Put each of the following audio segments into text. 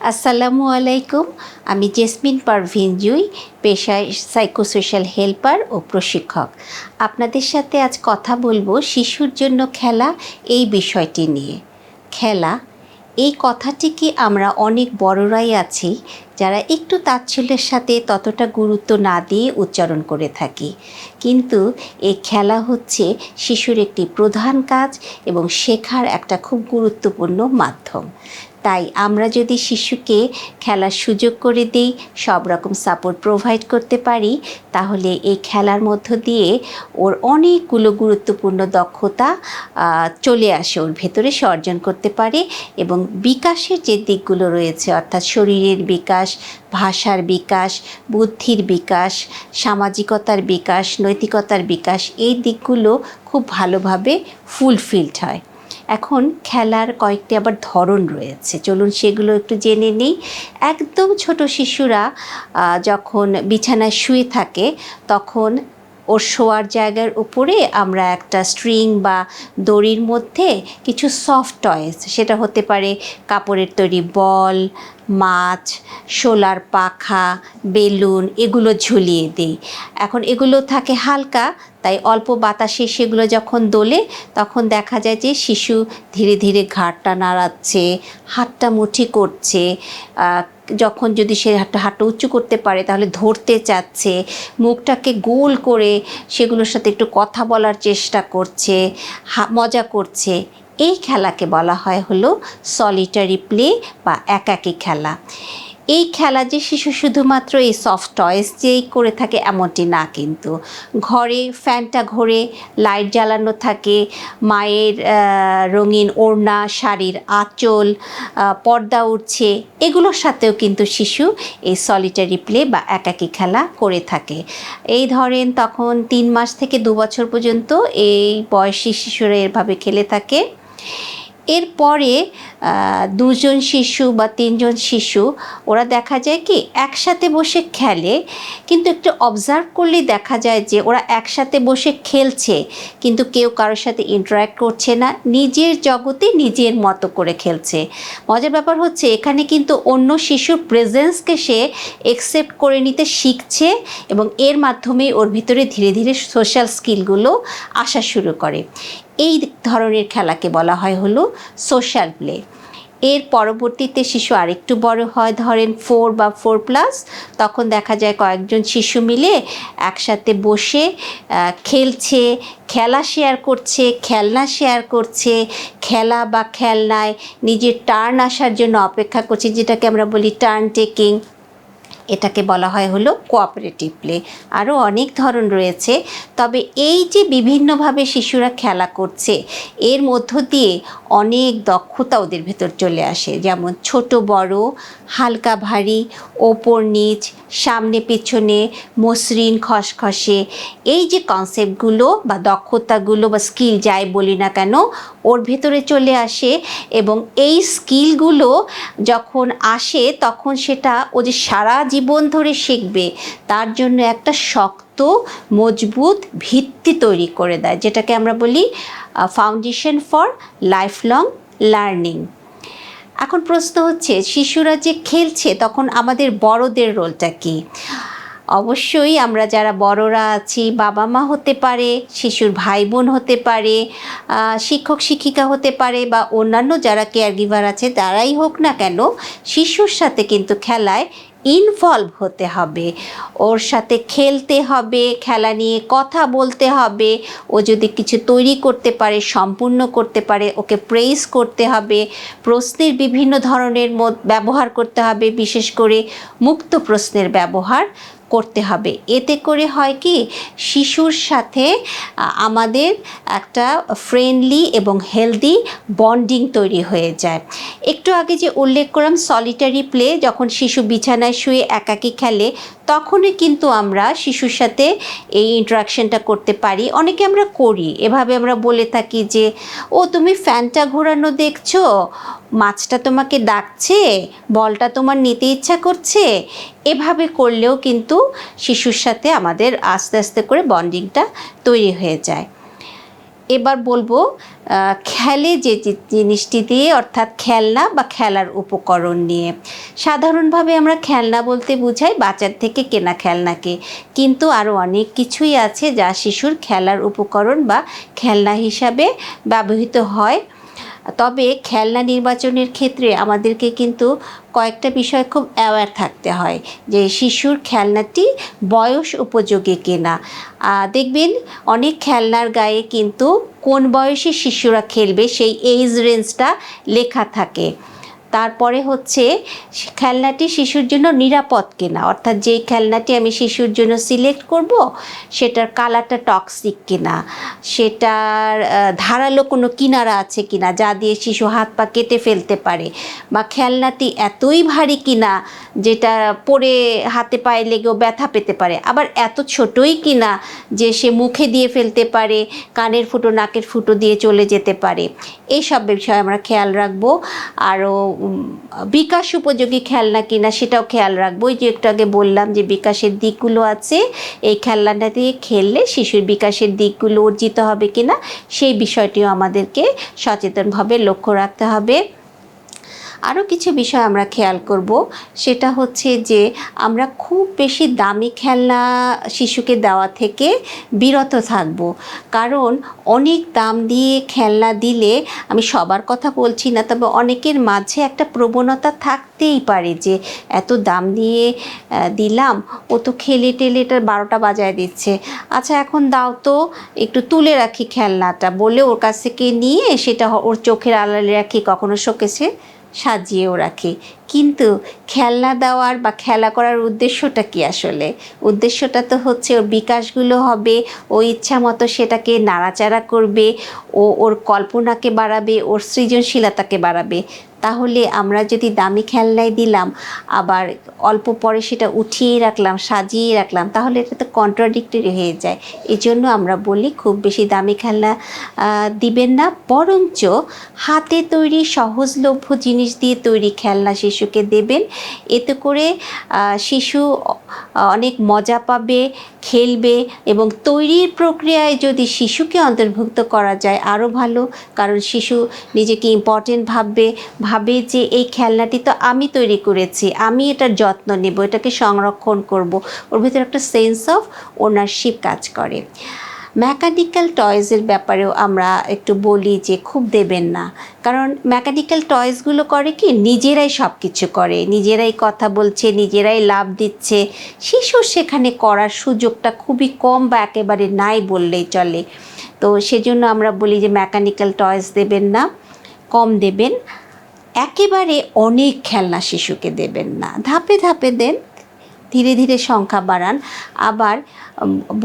আসসালামু আলাইকুম, আমি জেসমিন পারভিন জুই, পেশায় সাইকোসোশ্যাল হেল্পার ও প্রশিক্ষক। আপনাদের সাথে আজ কথা বলব শিশুর জন্য খেলা এই বিষয়টি নিয়ে। খেলা, এই কথাটিকে আমরা অনেক বড়রাই আছি, যারা একটু তাচ্ছিল্যের সাথে ততটা গুরুত্ব না দিয়ে উচ্চারণ করে থাকি। কিন্তু এই খেলা হচ্ছে শিশুর একটি প্রধান কাজ এবং শেখার একটা খুব গুরুত্বপূর্ণ মাধ্যম। তাই আমরা যদি শিশুকে খেলার সুযোগ করে দিই, সব রকম সাপোর্ট প্রোভাইড করতে পারি, তাহলে এই খেলার মধ্য দিয়ে ওর অনেকগুলো গুরুত্বপূর্ণ দক্ষতা চলে আসে, ওর ভেতরে সে অর্জন করতে পারে এবং বিকাশের যে দিকগুলো রয়েছে, অর্থাৎ শরীরের বিকাশ, ভাষার বিকাশ, বুদ্ধির বিকাশ, সামাজিকতার বিকাশ, নৈতিকতার বিকাশ, এই দিকগুলো খুব ভালোভাবে ফুলফিলড হয়। এখন খেলার কয়েকটি আবার ধরন রয়েছে। চলুন সেগুলো একটু জেনে নিই। একদম ছোট শিশুরা যখন বিছানায় শুয়ে থাকে, তখন ওর শোয়ার জায়গার উপরে আমরা একটা স্ট্রিং বা দড়ির মধ্যে কিছু সফট টয়েস, সেটা হতে পারে কাপড়ের তৈরি বল মাছ, শোলার পাখা, বেলুন এগুলো ঝুলিয়ে দিই। এখন এগুলো থাকে হালকা, তাই অল্প বাতাসে সেগুলো যখন দোলে তখন দেখা যায় যে শিশু ধীরে ধীরে ঘাড়টা নাড়াচ্ছে, হাতটা মুঠি করছে যখন যদি সে হাতটা হাতটা উঁচু করতে পারে তাহলে ধরতে চাচ্ছে, মুখটাকে গোল করে সেগুলোর সাথে একটু কথা বলার চেষ্টা করছে মজা করছে। এই খেলাকে বলা হয় হলো সলিটারি প্লে বা একাকী খেলা। এই খেলা যে শিশু শুধুমাত্র এই সফট টয়েস যেই করে থাকে এমনটি না কিন্তু। ঘরে ফ্যানটা ঘোরে লাইট জ্বালানো থাকে, মায়ের রঙিন ওড়না, শাড়ির আঁচল পর্দা উঠছে এগুলোর সাথেও কিন্তু শিশু এই সলিটারি প্লে বা একাকী খেলা করে থাকে। এই ধরেন তখন তিন মাস থেকে দু বছর পর্যন্ত এই বয়সী শিশুরা এভাবে খেলে থাকে। এরপরে দুজন শিশু বা তিনজন শিশু, ওরা দেখা যায় কি, একসাথে বসে খেলে, কিন্তু একটু অবজার্ভ করলেই দেখা যায় যে ওরা একসাথে বসে খেলছে, কিন্তু কেউ কারোর সাথে ইন্টারাক্ট করছে না, নিজের জগতে নিজের মতো করে খেলছে। মজার ব্যাপার হচ্ছে, এখানে কিন্তু অন্য শিশুর প্রেজেন্সকে সে একসেপ্ট করে নিতে শিখছে এবং এর মাধ্যমে ওর ভিতরে ধীরে ধীরে সোশ্যাল স্কিলগুলো আসা শুরু করে। এই ধরনের খেলাকে বলা হয় হলো সোশ্যাল প্লে এর পরবর্তীতে শিশু আরেকটু বড় হয়, ধরেন ফোর বা ফোর প্লাস তখন দেখা যায় কয়েকজন শিশু মিলে একসাথে বসে খেলছে, খেলা শেয়ার করছে, খেলনা শেয়ার করছে, খেলা বা খেলনায় নিজের টার্ন আসার জন্য অপেক্ষা করছে, যেটাকে আমরা বলি টার্ন টেকিং এটাকে বলা হয় হলো কোঅপারেটিভ প্লে আরও অনেক ধরন রয়েছে। তবে এই যে বিভিন্নভাবে শিশুরা খেলা করছে, এর মধ্য দিয়ে অনেক দক্ষতা ওদের ভেতর চলে আসে। যেমন ছোট, বড়, হালকা, ভারী, ওপর, নিচ, সামনে, পেছনে, মসৃণ, খসখসে। এই যে কনসেপ্টগুলো বা দক্ষতাগুলো বা স্কিল যাই বলি না কেন, ওর ভেতরে চলে আসে এবং এই স্কিলগুলো যখন আসে, তখন সেটা ও যে সারা জীবন ধরে শিখবে, তার জন্য একটা শক্ত, মজবুত ভিত্তি তৈরি করে দেয়, যেটাকে আমরা বলি foundation for lifelong learning এখন প্রশ্ন হচ্ছে, শিশুরা যে খেলছে, তখন আমাদের বড়দের রোলটা কী? অবশ্যই আমরা যারা বড়রা আছি বাবা মা হতে পারে, শিশুর ভাই বোন হতে পারে শিক্ষক, শিক্ষিকা হতে পারে, বা অন্যান্য যারা কেয়ার গিভার আছে, তারাই হোক না কেন, শিশুর সাথে কিন্তু খেলায় ইনভলভ হতে হবে। ওর সাথে খেলতে হবে, খেলা নিয়ে কথা বলতে হবে, ও যদি কিছু তৈরি করতে পারে, সম্পূর্ণ করতে পারে, ওকে প্রেস করতে হবে, প্রশ্নের বিভিন্ন ধরনের ব্যবহার করতে হবে, বিশেষ করে মুক্ত প্রশ্নের ব্যবহার। করতে হবে। এতে করে হয় কি, শিশুর সাথে আমাদের একটা ফ্রেন্ডলি এবং হেলদি বন্ডিং তৈরি হয়ে যায়। একটু আগে যে উল্লেখ করলাম সলিটারি প্লে যখন শিশু বিছানায় শুয়ে একাকি খেলে তখনই কিন্তু আমরা শিশুর সাথে এই ইন্টারাকশনটা করতে পারি। অনেকে আমরা করি। এভাবে আমরা বলে থাকি যে, ও, তুমি ফ্যানটা ঘোরানো দেখছ? মাছটা তোমাকে ডাকছে? বলটা তোমার নিতে ইচ্ছা করছে? এভাবে করলেও কিন্তু শিশুর সাথে আমাদের আস্তে আস্তে করে বন্ডিংটা তৈরি হয়ে যায়। এবার বলব খেলে যে জিনিসটি দিয়ে, অর্থাৎ খেলনা বা খেলার উপকরণ নিয়ে। সাধারণভাবে আমরা খেলনা বলতে বুঝাই বাচ্চার থেকে কেনা খেলনাকে। কিন্তু আরও অনেক কিছুই আছে যা শিশুর খেলার উপকরণ বা খেলনা হিসাবে ব্যবহৃত হয়। তবে খেলনা নির্বাচনের ক্ষেত্রে আমাদেরকে কিন্তু কয়েকটা বিষয় খুব অ্যাওয়ার থাকতে হয় যে শিশুর খেলনাটি বয়স উপযোগী কিনা। দেখবেন অনেক খেলনার গায়ে কিন্তু কোন বয়সে শিশুরা খেলবে সেই এইজ রেঞ্জটা লেখা থাকে। তারপরে হচ্ছে খেলনাটি শিশুর জন্য নিরাপদ কিনা। অর্থাৎ যেই খেলনাটি আমি শিশুর জন্য সিলেক্ট করব, সেটার কালারটা টক্সিক কিনা, সেটার ধারালো কোনো কিনারা আছে কিনা, যা দিয়ে শিশু হাত পা কেটে ফেলতে পারে, বা খেলনাটি এতই ভারী কিনা যেটা পরে হাতে পায়ে লেগেও ব্যথা পেতে পারে। আবার এত ছোটই কিনা যে সে মুখে দিয়ে ফেলতে পারে, কানের ফুটো, নাকের ফুটো দিয়ে চলে যেতে পারে। এইসব বিষয়ে আমরা খেয়াল রাখব। আরও বিকাশ উপযোগী খেলনা কিনা সেটাও খেয়াল রাখব। ওই যে একটু আগে বললাম যে বিকাশের দিকগুলো আছে, এই খেলনাটা দিয়ে খেললে শিশুর বিকাশের দিকগুলো অর্জিত হবে কিনা, সেই বিষয়টিও আমাদেরকে সচেতনভাবে লক্ষ্য রাখতে হবে। আরও কিছু বিষয় আমরা খেয়াল করব। সেটা হচ্ছে যে আমরা খুব বেশি দামি খেলনা শিশুকে দেওয়া থেকে বিরত থাকব। কারণ অনেক দাম দিয়ে খেলনা দিলে আমি সবার কথা বলছি না, তবে অনেকের মাঝে একটা প্রবণতা থাকতেই পারে যে এত দাম দিয়ে দিলাম, ও তো খেলে টেলে এটার বারোটা বাজায় দিচ্ছে। আচ্ছা এখন দাও তো, একটু তুলে রাখি খেলনাটা, বলে ওর কাছ থেকে নিয়ে সেটা ওর চোখের আড়ালে রাখি কখনো শোকেছে সাজিয়েও রাখে। কিন্তু খেলনা দেওয়ার বা খেলা করার উদ্দেশ্যটা কি আসলে? উদ্দেশ্যটা তো হচ্ছে ওর বিকাশগুলো হবে, ও ইচ্ছা মতো সেটাকে নাড়াচাড়া করবে, ও ওর কল্পনাকে বাড়াবে, ওর সৃজনশীলতাকে বাড়াবে। তাহলে আমরা যদি দামি খেলনায় দিলাম, আবার অল্প পরে সেটা উঠিয়ে রাখলাম, সাজিয়ে রাখলাম, তাহলে এটা তো কন্ট্রাডিক্টরি হয়ে যায়। এই জন্য আমরা বলি খুব বেশি দামি খেলনা দিবেন না, বরঞ্চ হাতে তৈরি সহজলভ্য জিনিস দিয়ে তৈরি খেলনা শিশুকে দেবেন। এতে করে শিশু অনেক মজা পাবে, খেলবে এবং তৈরির প্রক্রিয়ায় যদি শিশুকে অন্তর্ভুক্ত করা যায় আরও ভালো। কারণ শিশু নিজেকে ইম্পর্টেন্ট ভাববে ভাবে যে এই খেলনাটি তো আমি তৈরি করেছি, আমি এটার যত্ন নেব, এটাকে সংরক্ষণ করব। ওর ভিতরে একটা সেন্স অফ ওনারশিপ কাজ করে। মেকানিক্যাল টয়েসের ব্যাপারেও আমরা একটু বলি যে খুব দেবেন না। কারণ মেকানিক্যাল টয়েসগুলো করে কি? নিজেরাই সব কিছু করে, নিজেরাই কথা বলছে, নিজেরাই লাভ দিচ্ছে। শিশুর সেখানে করার সুযোগটা খুবই কম বা একেবারে নাই বললেই চলে। তো সেজন্য আমরা বলি যে মেকানিক্যাল টয়েস দেবেন না, কম দেবেন। একেবারে অনেক খেলনা শিশুকে দেবেন না। ধাপে ধাপে দেন, ধীরে ধীরে সংখ্যা বাড়ান। আবার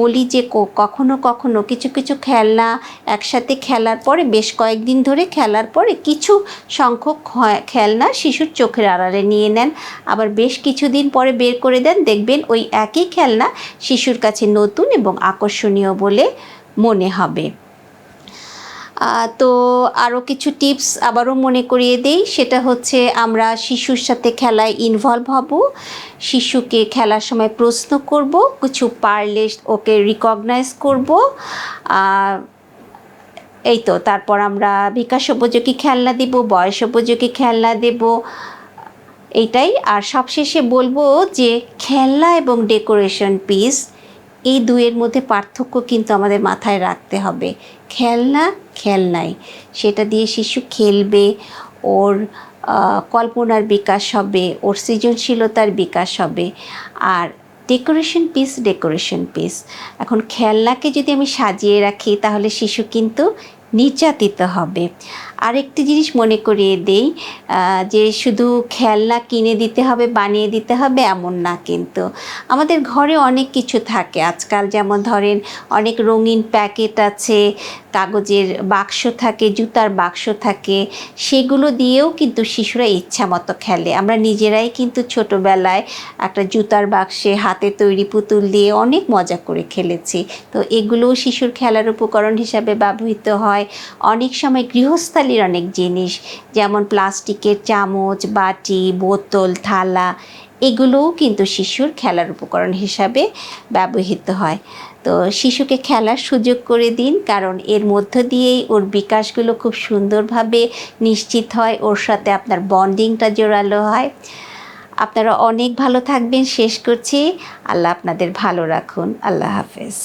বলি যে কখনো কখনো কিছু কিছু খেলনা একসাথে খেলার পরে, বেশ কয়েকদিন ধরে খেলার পরে কিছু সংখ্যক খেলনা শিশুর চোখের আড়ালে নিয়ে নেন। আবার বেশ কিছুদিন পরে বের করে দেন, দেখবেন ওই একই খেলনা শিশুর কাছে নতুন এবং আকর্ষণীয় বলে মনে হবে। তো আরও কিছু টিপস আবারও মনে করিয়ে দেই। সেটা হচ্ছে আমরা শিশুর সাথে খেলায় ইনভলভ হব। শিশুকে খেলার সময় প্রশ্ন করব, কিছু পারলে ওকে রিকগনাইজ করব। এই তো, তারপর আমরা বিকাশ উপযোগী খেলনা দেব, বয়স উপযোগী খেলনা দেব, এইটাই। আর সবশেষে বলব যে খেলনা এবং ডেকোরেশন পিস এই দুয়ের মধ্যে পার্থক্য কিন্তু আমাদের মাথায় রাখতে হবে। খেলনা, খেলনাই। সেটা দিয়ে শিশু খেলবে, ওর কল্পনার বিকাশ হবে, ওর সৃজনশীলতার বিকাশ হবে। আর ডেকোরেশন পিস ডেকোরেশন পিস। এখন খেলনাকে যদি আমি সাজিয়ে রাখি, তাহলে শিশু কিন্তু নির্যাতিত হবে। আরেকটি জিনিস মনে করিয়ে দেই যে শুধু খেলনা কিনে দিতে হবে, বানিয়ে দিতে হবে এমন না কিন্তু। আমাদের ঘরে অনেক কিছু থাকে। আজকাল যেমন ধরেন অনেক রঙিন প্যাকেট আছে, কাগজের বাক্স থাকে, জুতার বাক্স থাকে, সেগুলো দিয়েও কিন্তু শিশুরা ইচ্ছা মতো খেলে। আমরা নিজেরাই কিন্তু ছোটোবেলায় একটা জুতার বাক্সে হাতে তৈরি পুতুল দিয়ে অনেক মজা করে খেলেছি। তো এগুলোও শিশুর খেলার উপকরণ হিসাবে ব্যবহৃত হয়। অনেক সময় গৃহস্থালির অনেক জিনিস, যেমন প্লাস্টিকের চামচ, বাটি, বোতল, থালা, এগুলোও কিন্তু শিশুর খেলার উপকরণ হিসাবে ব্যবহৃত হয়। তো শিশুকে খেলার সুযোগ করে দিন, কারণ এর মধ্য দিয়েই ওর বিকাশগুলো খুব সুন্দরভাবে নিশ্চিত হয়, ওর সাথে আপনার বন্ডিংটা জোরালো হয়। আপনারা অনেক ভালো থাকবেন, শেষ করছি। আল্লাহ আপনাদের ভালো রাখুন। আল্লাহ হাফেজ।